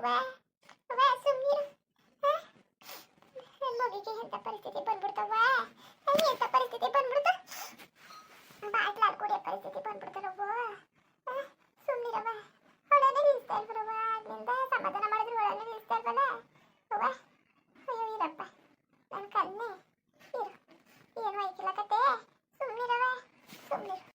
ಅವ್ವ ಸುಮ್ನಿರು ಹ? ಮಗುಗೆ ಎಂತ ಪರಿಸ್ಥಿತಿ ಬಂದ್ಬಿಡ್ತವ್ವ ಎಂತ ಪರಿಸ್ಥಿತಿ ಬಂದ್ಬಿಡ್ತ ಬಾಟ್ಲಾಲ್ ಕುಡಿಯೋ ಪರಿಸ್ಥಿತಿ ಬಂದ್ಬಿಡ್ತಾರವ್ವ ಹ? ಸುಮ್ನಿರವ್ವ ನಿಲ್ಲಿಸ್ತಾ ಇಲ್ವರವ್ವ ಆಗ್ಲಿಂದ ಸಮಾಧಾನ ಮಾಡಿದ್ರು ಹೊಳನೆ ನಿಲ್ಲಿಸ್ತಾ ಇಲ್ವಲ್ಲ ಅವ್ವ ಅಯ್ಯೋ ಇರಪ್ಪ ನನ್ನ ಕಣ್ಣೆ ಇರು ಏನು ಆಯ್ತಿಲ್ಲ ಕತೆ ಸುಮ್ನಿರವ್ವ ಸುಮ್ನಿರು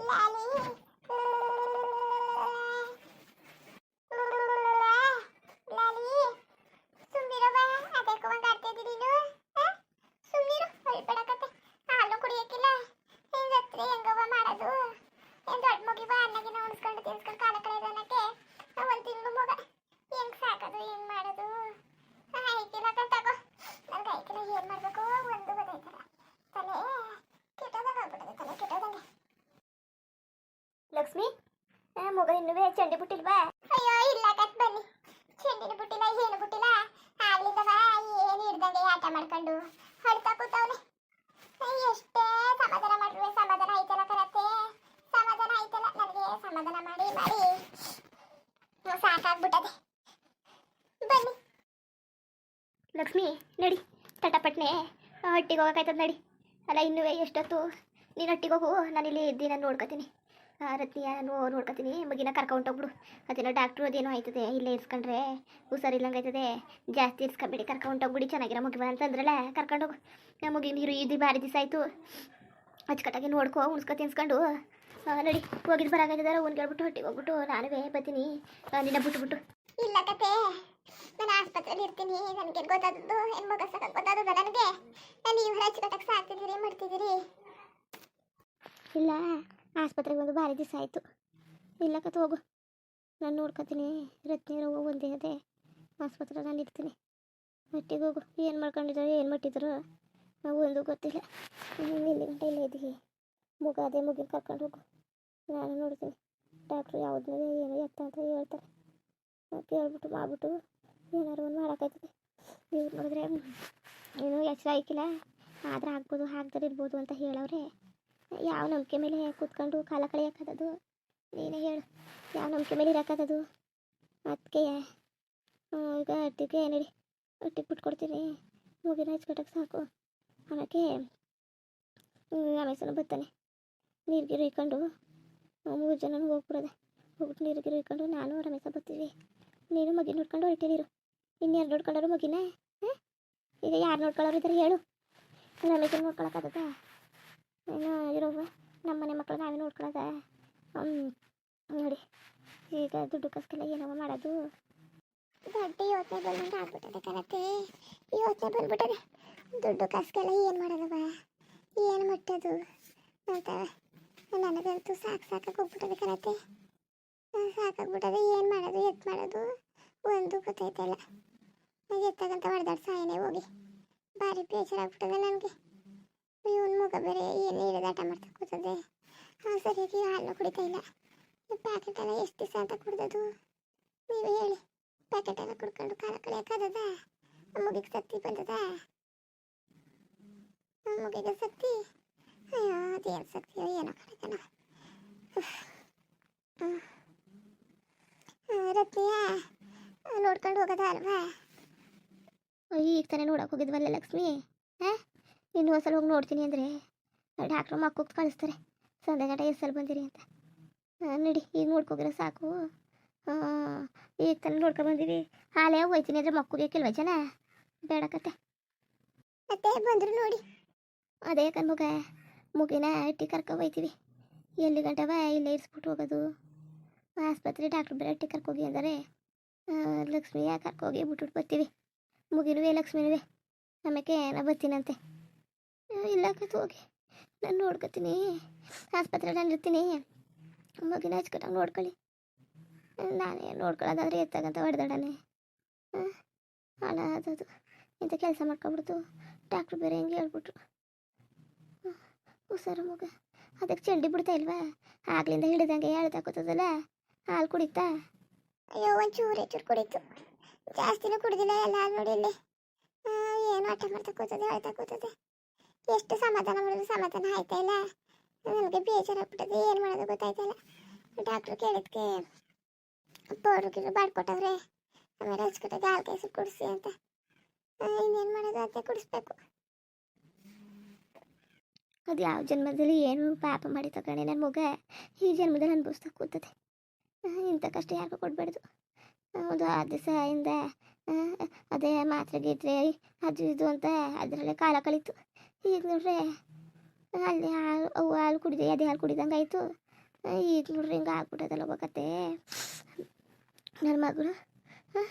ಲಾಲಿ ಲಾಲಿ ಸುಮ್ನಿರವ್ವ ಅದಕ್ಕೆ ಒಂದು ಆಡ್ತಾ ಇದ್ದೀರಿ ನೀನು ಹ? ಸುಮ್ನಿರು ಹೊಳ್ಬೇಡಕತ್ತೆ ಹಾಲು ಕುಡಿಯಕ್ಕಿಲ್ಲ ಹಿಂಗ್ ಹತ್ರ ಹೆಂಗವ್ವ ಮಾಡೋದು ಏನ್ ದೊಡ್ಡ ಮಗಿವ ಅನ್ನಗಿನ ಉಣಿಸ್ಕೊಂಡು ತಿನ್ಸ್ಕೊಂಡು ಕಾಲ ಕಳೆಯೋದು ಅನ್ನಕ್ಕೆ ಒಂದು ತಿಂಗಳು ಮಗ ಹೆಂಗ್ ಸಾಕೋದು ಹೆಂಗ್ ಮಾಡೋದು ಆಯ್ತಿಲ್ಲ ಕಣ್ತಾಗೋ ನನ್ಗೆ ಆಯ್ತಿಲ್ಲ ಏನ್ ಮಾಡ್ಬೇಕು ಒಂದು ಗೊತ್ತಾಯ್ತಲ್ಲ ತಲೆ ಕೆಟ್ಟೋದಾಗ ಆಗ್ಬಿಟ್ಟದೆ ತಲೆ ಕೆಟ್ಟೋದಂಗೆ ಲಕ್ಷ್ಮಿ? ಮಗ ಇನ್ನುವೇ ಚಂಡಿ ಬಿಟ್ಟಿಲ್ವಾ? ಅಯ್ಯೋ, ಇಲ್ಲ ಕತ್ ಬನ್ನಿ. ಚಂಡಿನ ಬಿಟ್ಟಿಲ್ಲ ಏನು ಬಿಟ್ಟಿಲ್ಲ ಆಗ್ಲಿಂದವ ಏನು ಹಿಡ್ದಂಗೆ ಆಟ ಮಾಡ್ಕೊಂಡು ಹೊಡ್ತಾ ಕೂತವನೆ. ಎಷ್ಟೇ ಸಮಾಧಾನ ಮಾಡಿರುವೆ, ಸಮಾಧಾನ ಆಯ್ತಲ್ಲ ಕರತ್ತೆ? ಸಮಾಧಾನ ಆಯ್ತಲ್ಲ, ನನಗೆ ಸಮಾಧಾನ ಮಾಡಿ ಮಾಡಿ. ಸಾಕಾಗ್ಬಿಟ್ಟದೆ. ಬನ್ನಿ. ಲಕ್ಷ್ಮಿ, ನಡಿ. ತಟಪಟ್ನೆ ಹಟ್ಟಿಗೆ ಹೋಗಕ್ಕಾಯ್ತದ ನಡಿ. ಅಲ್ಲ ಇನ್ನುವೇ ಎಷ್ಟೊತ್ತು? ನೀನು ಹಟ್ಟಿಗೆ ಹೋಗು ನಾನು ಇಲ್ಲಿ ಇದ್ದೀನಿ ನೋಡ್ಕೊತೀನಿ. ರತ್ನಿಯ ನಾನು ನೋಡ್ಕೊತೀನಿ ಮಗಿನ ಕರ್ಕೊಂಡೋಗ್ಬಿಡು ಅದೆಲ್ಲ ಡಾಕ್ಟ್ರು ಅದೇನೋ ಆಯ್ತದೆ. ಇಲ್ಲೇ ಇರ್ಸ್ಕೊಂಡ್ರೆ ಹುಷಾರಿಲ್ಲಂಗೆ ಆಯ್ತದೆ. ಜಾಸ್ತಿ ಇರ್ಸ್ಕೊಬೇಡಿ. ಕರ್ಕೊಂಡೋಗ್ಬಿಡಿ ಚೆನ್ನಾಗಿರೋ ಚೆನ್ನಾಗಿರ ಅಂತಂದ್ರಲ್ಲ ಕರ್ಕೊಂಡೋಗು ನಮ್ಮ ಮಗಿನ ನೀರು ಇದು ಭಾರಿ ದಿವಸ ಆಯಿತು. ಅಚ್ಚುಕಟ್ಟಾಗಿ ನೋಡ್ಕೊ ಉಣ್ಸ್ಕೊ ತಿನ್ಸ್ಕೊಂಡು ನೋಡಿ ಹೋಗಿದ್ದು ಬರಾಗಿದ್ದಾರೆ ಅವ್ನು ಹೇಳ್ಬಿಟ್ಟು ಹೊಟ್ಟಿಗೆ ಹೋಗ್ಬಿಟ್ಟು ನಾನುವೇ ಬರ್ತೀನಿ. ನಿನ್ನ ಬಿಟ್ಬಿಟ್ಟು ಇಲ್ಲ ಕತೆ. ನಾನು ಆಸ್ಪತ್ರೆಯಲ್ಲಿ ಇರ್ತೀನಿ. ನನಗೆ ಗೊತ್ತಾದದ್ದು ಹೆಣ್ಣು ಮಗ ಸಾಕ ಗೊತ್ತಾದದ ನನಗೆ? ನಾನು ನೀವು ಅಚ್ಚುಕಟ್ಟಾಗಿ ಸಾಕ್ತಿದ್ದೀರಿ ಮಾಡ್ತಿದ್ದೀರಿ ಇಲ್ಲ. ಆಸ್ಪತ್ರೆಗೆ ಬಂದು ಭಾರಿ ದಿವಸ ಆಯಿತು. ಇಲ್ಲ ಕತ್ ಹೋಗು. ನಾನು ನೋಡ್ಕೊತೀನಿ. ರತ್ನಿಯರು ಒಂದೇ ಅದೇ. ಆಸ್ಪತ್ರೆ ನಾನು ಇರ್ತೀನಿ. ಮಟ್ಟಿಗೆ ಹೋಗು. ಏನು ಮಾಡ್ಕೊಂಡಿದ್ರು, ಏನು ಮಟ್ಟಿದ್ರು ನಾವು ಒಂದು ಗೊತ್ತಿಲ್ಲ. ಇಲ್ಲಿ ಗಂಟೆ ಇಲ್ಲೇ ಇದ್ದೀವಿ ಮುಗ ಅದೇ ಮುಗಿನ ಕರ್ಕೊಂಡು ಹೋಗು. ನಾನು ನೋಡ್ತೀನಿ. ಡಾಕ್ಟ್ರು ಯಾವ್ದು ಏನು ಎತ್ತ ಅಂತ ಹೇಳ್ತಾರೆ. ಕೇಳ್ಬಿಟ್ಟು ಮಾಡ್ಬಿಟ್ಟು ಏನಾರು ಒಂದು ಮಾಡೋಕ್ಕಾಯ್ತದೆ. ಇವ್ರು ನೋಡಿದ್ರೆ ಏನು ಎಚ್ಚರ ಆಯ್ಕಿಲ್ಲ. ಆದರೆ ಆಗ್ಬೋದು ಹಾಕ್ತಾರೆ ಇರ್ಬೋದು ಅಂತ ಹೇಳವ್ರೆ. ಯಾವ ನಂಬಿಕೆ ಮೇಲೆ ಕೂತ್ಕೊಂಡು ಕಾಲ ಕಳೆಯೋಕ್ಕದು ನೀನೇ ಹೇಳು. ಯಾವ ನಂಬಿಕೆ ಮೇಲೆ ಇರೋಕ್ಕದು ಅದಕ್ಕೆ ಈಗ ಅಟ್ಟಿಗೆ ನಡಿ. ಅಟ್ಟಿಗೆ ಬಿಟ್ಕೊಡ್ತೀನಿ. ಮುಗಿನ ಹಚ್ಕೊಟ್ಟಕ್ಕೆ ಸಾಕು. ಆಮೇಲೆ ಆಮೇಲೆ ಬರ್ತಾನೆ. ನೀರು ಗಿರು ಇಕ್ಕೊಂಡು ಮೂರು ಜನ ಹೋಗ್ಬಿಡೋದೆ. ಹೋಗ್ಬಿಟ್ಟು ನೀರು ಗಿರು ಇಕ್ಕೊಂಡು ನಾನು ರಮೇಶ ಬರ್ತೀವಿ. ನೀನು ಮಗಿ ನೋಡ್ಕೊಂಡು ಹೊರಟಿದ್ದೀರು ಇನ್ಯಾರು ನೋಡ್ಕೊಂಡರು ಮಗಿನ? ಈಗ ಯಾರು ನೋಡ್ಕೊಳ್ಳೋರು ಇದ್ದಾರೆ ಹೇಳು. ರಮೇಶನ ನೋಡ್ಕೊಳಕ್ಕಾಗತ್ತಾ ಏನು ನಮ್ಮ ಮನೆ ಮಕ್ಕಳು ನಾವೇ ನೋಡ್ಕೊಳ್ಳೋದ ಹ್ಞೂ ನೋಡಿ. ಈಗ ದುಡ್ಡು ಕಸ್ಕೆಲ್ಲ ಏನವ ಮಾಡೋದು? ದೊಡ್ಡ ಯೋಚನೆ ಬಂದಂಗೆ ಆಗ್ಬಿಟ್ಟದೆ ಕರತೆ ಯೋಚನೆ ಬಂದ್ಬಿಟ್ಟದೆ ದುಡ್ಡು ಕಸ್ಕಲ್ಲ ಏನು ಮಾಡೋದವ ಏನು ಮಟ್ಟದು? ಅಂತ ನನಗಂತೂ ಸಾಕು ಸಾಕಾಗಿ ಹೋಗ್ಬಿಟ್ಟದೆ ಕರತೆ ಸಾಕಾಗ್ಬಿಟ್ಟದೆ ಏನು ಮಾಡೋದು ಎತ್ ಮಾಡೋದು? ಒಂದು ಗೊತ್ತಾಯ್ತಲ್ಲ ಎತ್ತಾಗಂತ ಹೊಡೆದಾಡ್ ಸಾಯನೇ ಹೋಗಿ. ಭಾರಿ ಬೇಜಾರಾಗ್ಬಿಟ್ಟದೆ ನನಗೆ. ಇವನ್ ಮಗ ಬೇರೆ ಏನು ಹಿಡಿದಾಟ ಮಾಡ್ತಾ ಕೂತದೆ? ಹಾಂ ಸರಿಯಾಗಿ ಹಾಲು ಕುಡಿತಾ ಇಲ್ಲ. ಈ ಪ್ಯಾಕೆಟ್ ಎಲ್ಲ ಎಷ್ಟು ದಿವಸ ಅಂತ ಕುಡ್ದದು ನೀವು ಹೇಳಿ. ಪ್ಯಾಕೆಟ್ ಎಲ್ಲ ಕುಡ್ಕೊಂಡು ಕಾಲ ಕಳೆಯೋಕ್ಕಾಗದ ಮುಗಿಗೆ ಸತ್ತಿ ಬಂದದ? ಮುಗಿಗೆ ಸತ್ತಿ? ಅಯ್ಯೋ ಅದೇನು ಸತ್ತಿಯೋ ಏನೋ ಕಡೆಗನ ರತ್ನಿಯ, ನೋಡ್ಕೊಂಡು ಹೋಗೋದ ಅಲ್ವಾ? ಈಗ ತಾನೇ ನೋಡಕ್ಕೆ ಹೋಗಿದ್ವಲ್ಲ ಲಕ್ಷ್ಮಿ? ಇನ್ನು ಒಂದ್ಸಲ ಹೋಗಿ ನೋಡ್ತೀನಿ ಅಂದರೆ ಡಾಕ್ಟ್ರು ಮಕ್ಕಳು ಕಳಿಸ್ತಾರೆ ಸಂಜೆ ಗಂಟೆ ಎಷ್ಟು ಸಲ ಬಂದಿರಿ ಅಂತ. ನಡಿ ಈಗ ನೋಡ್ಕೋಗಿರ ಸಾಕು. ಹಾಂ ಈಗ ತಾನೇ ನೋಡ್ಕೊಂಡು ಬಂದಿರಿ. ಹಾಲೇ ಹೋಯ್ತೀನಿ ಅಂದರೆ ಮಕ್ಕಳಿಗೆ ಕೆಲವ ಜನ ಬೇಡಕತ್ತೆ ಮತ್ತೆ ಬಂದ್ರು ನೋಡಿ. ಅದೇ ಕಣ್ಮಗ ಮುಗಿನ ಇಟ್ಟಿ ಕರ್ಕೊ ಹೋಯ್ತೀವಿ. ಎಲ್ಲಿ ಗಂಟವ ಇಲ್ಲೇ ಇರಿಸ್ಬಿಟ್ಟು ಹೋಗೋದು. ಆಸ್ಪತ್ರೆ ಡಾಕ್ಟ್ರು ಬೇರೆ ಇಟ್ಟಿ ಕರ್ಕೋಗಿ ಅಂದರೆ ಲಕ್ಷ್ಮಿಯ ಕರ್ಕೋಗಿ ಬಿಟ್ಬಿಟ್ಟು ಬರ್ತೀವಿ. ಮುಗಿನುವೆ ಲಕ್ಷ್ಮಿನುವೆ ಆಮೇಲೆ ನಾ ಬರ್ತೀನಂತೆ. ಇಲ್ಲ ಕತ್ ಹೋಗಿ. ನಾನು ನೋಡ್ಕೊತೀನಿ. ನಾನು ಇರ್ತೀನಿ. ಮಗಿನ ಹಚ್ಕೊಟ್ಟಂಗೆ ನೋಡ್ಕೊಳ್ಳಿ. ನಾನೇ ನೋಡ್ಕೊಳ್ಳೋದಾದ್ರೆ ಎತ್ತಾಗಂತ ಹೊಡೆದಾಡನೆ. ಹಾಳ ಅದದು ಇಂಥ ಕೆಲಸ ಮಾಡ್ಕೊಬಿಡ್ತು ಡಾಕ್ಟ್ರು ಬೇರೆ ಹೆಂಗೆ ಹೇಳ್ಬಿಟ್ರು. ಹುಷಾರು ಮಗ. ಅದಕ್ಕೆ ಚಂಡಿ ಬಿಡ್ತಾ ಇಲ್ವಾ? ಆಗ್ಲಿಂದ ಹಿಡಿದಂಗೆ ಹೇಳ್ತಾ ಕೂತದಲ್ಲ ಹಾಲು ಕುಡಿತಾ? ಅಯ್ಯೋ, ಒಂಚೂರು ಚೂರು ಕುಡಿತು. ಜಾಸ್ತಿನೂ ಕುಡ್ದಿಲ್ಲ ಎಲ್ಲ ನೋಡಿ ಇಲ್ಲಿ. ಏನು ಆಟ ಮಾಡ್ತಾ ಕೂತದೆ ಹೇಳ್ತಾ ಕೂತದೆ. ಎಷ್ಟು ಸಮಾಧಾನ ಮಾಡಿದ್ರು ಸಮಾಧಾನ ಆಯ್ತಾ ಇಲ್ಲ? ನನಗೆ ಬೇಜಾರಾಗ್ಬಿಟ್ಟದೆ ಏನು ಮಾಡೋದು ಗೊತ್ತಾಯ್ತಲ್ಲ ಡಾಕ್ಟ್ರು ಕೇಳಿದ್ಕೆ ಪೌಡ್ರು ಗಿಡ್ರು ಬಾಡ್ಕೊಟ್ಟವ್ರೆ ಆಮೇಲೆ ಹಚ್ಕೊಟ್ಟೆ ಹಾಲು ಕೈಸು ಕುಡಿಸಿ ಅಂತ. ಇನ್ನೇನು ಮಾಡೋದು? ಅಂತ ಕುಡಿಸ್ಬೇಕು. ಅದು ಯಾವ ಜನ್ಮದಲ್ಲಿ ಏನು ಪಾಪ ಮಾಡಿ ತಗೊಂಡೆ ನನ್ನ ಮಗ? ಈ ಜನ್ಮದಲ್ಲಿ ಅನುಭವಿಸ್ತಾ ಕೂತದೆ. ಇಂಥ ಕಷ್ಟ ಯಾರಿಗೂ ಕೊಡಬಾರ್ದು. ಒಂದು ಆ ದಿವಸದಿಂದ ಅದೇ ಮಾತ್ರೆಗಿದ್ರೆ ಅದು ಇದು ಅಂತ ಅದರಲ್ಲೇ ಕಾಲ ಕಳೀತು. ಈಗ ನೋಡ್ರೆ ಅಲ್ಲಿ ಹಾಲು ಅವು ಹಾಲು ಕುಡಿದೆ, ಅದೇ ಹಾಲು ಕುಡಿದಂಗೆ ಆಯಿತು. ಈಗ ನೋಡ್ರಿ ಹಿಂಗೆ ಆಗ್ಬಿಟ್ಟದಲ್ಲ ಹೋಗತ್ತೆ. ನನ್ನ ಮಗಳು ಹಾಂ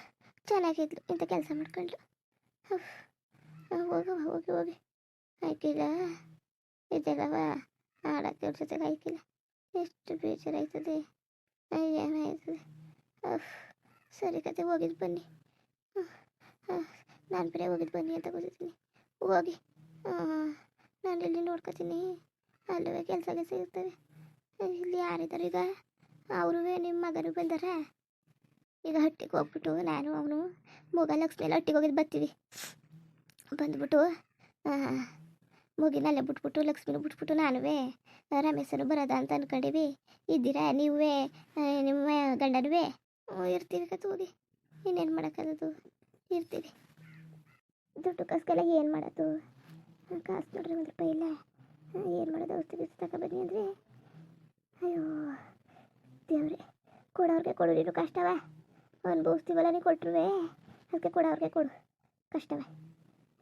ಚೆನ್ನಾಗಿದ್ಲು, ಇಂಥ ಕೆಲಸ ಮಾಡ್ಕೊಂಡ್ಲು ಹೋಗವ ಹೋಗಿ ಹೋಗಿ ಆಯ್ಕಿಲ್ಲ ಇದೆಲ್ಲವ ಆಡಕ್ಕೆ ಅವ್ರ ಜೊತೆಗೆ ಆಯ್ಕಿಲ್ಲ ಎಷ್ಟು ಬೇಜಾರಾಯ್ತದೆ. ಏನಾಯ್ತದೆ. ಸರಿ ಕತೆ, ಹೋಗಿದ್ದು ಬನ್ನಿ. ನಾನು ಬೇರೆ ಹೋಗಿದ್ದು ಬನ್ನಿ ಅಂತ ಕೂತಿದ್ದೀನಿ. ಹೋಗಿ. ನಾನು ಇಲ್ಲಿ ನೋಡ್ಕೋತೀನಿ. ಅಲ್ಲೂ ಕೆಲಸ ಕೆಲಸ ಇರ್ತವೆ ಇಲ್ಲಿ ಯಾರಿದ್ದಾರೆ ಈಗ? ಅವರು ನಿಮ್ಮ ಮಗನು ಬಂದಾರ? ಈಗ ಹಟ್ಟಿಗೆ ಹೋಗ್ಬಿಟ್ಟು ನಾನು ಅವನು ಮಗ ಲಕ್ಷ್ಮೇಲೆ ಹಟ್ಟಿಗೆ ಹೋಗಿದ್ದು ಬರ್ತೀವಿ ಬಂದ್ಬಿಟ್ಟು ಮುಗಿನಲ್ಲೇ ಬಿಟ್ಬಿಟ್ಟು, ಲಕ್ಷ್ಮಿನೂ ಬಿಟ್ಬಿಟ್ಟು ನಾನುವೇ, ರಮೇಶನು ಬರೋದ ಅಂತ ಅನ್ಕೊಂಡಿವಿ. ಇದ್ದೀರಾ ನೀವೇ ನಿಮ್ಮ ಗಂಡನುವೇ? ಇರ್ತೀವಿ ಕತ್ ಹೋಗಿ ಇನ್ನೇನು ಮಾಡೋಕ್ಕದು ಇರ್ತೀವಿ. ದುಡ್ಡು ಕಸ್ಕೆಲ್ಲ ಏನು ಮಾಡೋದು? ಕಾಸು ನೋಡ್ರಿ ಒಂದು ರೂಪಾಯಿ ಇಲ್ಲ. ಏನು ಮಾಡೋದು? ಔಷಧಿ ತಗೊ ಬನ್ನಿ ಅಂದರೆ. ಅಯ್ಯೋ, ದೇವ್ರೆ, ಕೊಡೋರಿಗೆ ಕೊಡು, ನೀನು ಕಷ್ಟವ. ಅನುಭವಿಸ್ತೀವಲ್ಲ ನೀ ಕೊಟ್ರುವೆ. ಅದಕ್ಕೆ ಕೊಡೋರಿಗೆ ಕೊಡು, ಕಷ್ಟವೇ.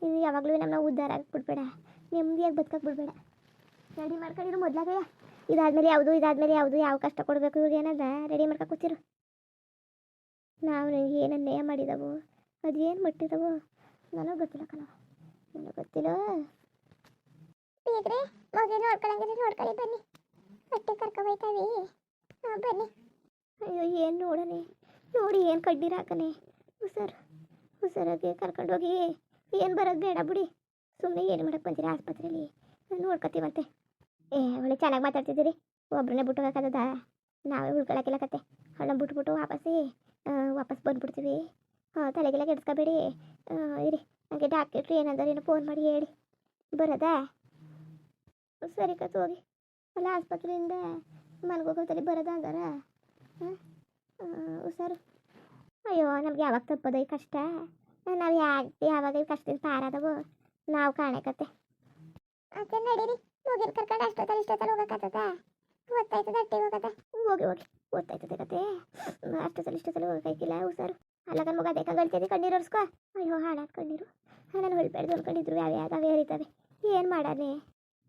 ನೀನು ಯಾವಾಗಲೂ ನಮ್ಮ ಉದ್ಧಾರ ಆಗಿಬಿಡ್ಬೇಡ. ನೆಮ್ಮದಿಯಾಗಿ ಬದುಕಕ್ಕೆ ಬಿಡಬೇಡ. ರೆಡಿ ಮಾಡ್ಕೊಂಡಿರು ಮೊದಲಾಗಯ್ಯ. ಇದಾದ್ಮೇಲೆ ಯಾವುದು ಇದಾದ್ಮೇಲೆ ಯಾವುದು, ಯಾವ ಕಷ್ಟ ಕೊಡಬೇಕು ಇವ್ರಿಗೆ ಏನದ ರೆಡಿ ಮಾಡ್ಕೊ ಕೂತಿರು. ನಾವು ಏನು ಅನ್ಯಾಯ ಮಾಡಿದವು? ಅದೇನು ಮಟ್ಟಿದವು? ನನಗೆ ಗೊತ್ತಿಲ್ಲ ಕಣ. ನನಗೆ ಗೊತ್ತಿಲ್ಲ. ಬೀಗ್ರೆ ಮಗ ನೋಡ್ಕೊಳಂಗಿದ್ರೆ ನೋಡ್ಕೊಳ್ಳಿ, ಬನ್ನಿ. ಹೊಟ್ಟೆ ಕರ್ಕೊಬೈತಾವಿ ಹಾ, ಬನ್ನಿ. ಅಯ್ಯೋ, ಏನು ನೋಡನೆ ನೋಡಿ ಏನು ಕಡ್ಡೀರ ಹಾಕನೆ ಹುಷಾರು, ಹುಷಾರಾಗಿ ಕರ್ಕೊಂಡೋಗಿ ಏನು ಬರೋದು ಬೇಡ ಬಿಡಿ. ಸುಮ್ಮನೆ ಏನು ಮಾಡಕ್ಕೆ ಬಂದಿರಿ ಆಸ್ಪತ್ರೆಯಲ್ಲಿ ನೋಡ್ಕೊತೀವಂತೆ ಏ, ಒಳ್ಳೆ ಚೆನ್ನಾಗಿ ಮಾತಾಡ್ತಿದ್ದೀರಿ. ಒಬ್ಬರನ್ನೇ ಬಿಟ್ಟು ಹೋಗೋಕ್ಕದ ನಾವೇ ಉಳ್ಕೊಳಕ್ಕಿಲ್ಲ ಕತೆ. ಅವಳನ್ನ ಬಿಟ್ಬಿಟ್ಟು ವಾಪಸ್ಸಿ ವಾಪಸ್ ಬಂದ್ಬಿಡ್ತೀವಿ. ಹಾಂ, ತಲೆಗೆಲ್ಲ ಕೆಡ್ಸ್ಕೊಬೇಡಿ. ಇರಿ ನನಗೆ ಡಾಕ್ಟ್ರು ಏನಂದ್ರೆ ಏನು ಫೋನ್ ಮಾಡಿ ಹೇಳಿ. ಬರೋದಾ? ಸರಿ ಕತ್ ಹೋಗಿ. ಅಲ್ಲ ಆಸ್ಪತ್ರೆಯಿಂದ ಮಲ್ಗೋಗೋತಲ್ಲಿ ಬರೋದಾ ಅಂದಾರ ಹುಷಾರು. ಅಯ್ಯೋ ನಮ್ಗೆ ಯಾವಾಗ ತಪ್ಪದ ಈ ಕಷ್ಟ. ನಾವು ಯಾ ಯಾವಾಗ ಈ ಕಷ್ಟದಿಂದ ಪಾರಾದವು ನಾವು ಕಾಣಕತ್ತೆ. ಅತ್ತೆ ನಡೀರಿ. ಹೋಗಿರ್ ಕರ್ಕೊಂಡು ಅಷ್ಟೊತ್ತಲ್ಲಿ ಇಷ್ಟೊತ್ತಲ್ಲಿ ಹೋಗಕತ್ತದ? ಗೊತ್ತಾಯ್ತದ ಅಟ್ಟಿಗೆ ಹೋಗದ? ಹೋಗಿ ಹೋಗಿ. ಗೊತ್ತಾಯ್ತದೆ ಕತೆ. ಅಷ್ಟೊತ್ತಲ್ಲಿ ಇಷ್ಟೊತ್ತಲ್ಲಿ ಹೋಗಕ್ಕಾಗಿಲ್ಲ ಹುಷಾರು. ಅಲ್ಲಗನ್ ಮಗ ಅದೇ ಕಗಳ್ತಿದ್ದೆ ಕಣ್ಣೀರು ಒರ್ಸ್ಕೊ. ಅಯ್ಯೋ ಹಾಳಾದ ಕಣ್ಣೀರು. ನಾನು ಹೊಳ್ಬೇಡ್ದು ಅನ್ಕೊಂಡಿದ್ರು ಯಾವ ಅವೇ? ಹರಿತವೆ ಏನು ಮಾಡಾನೆ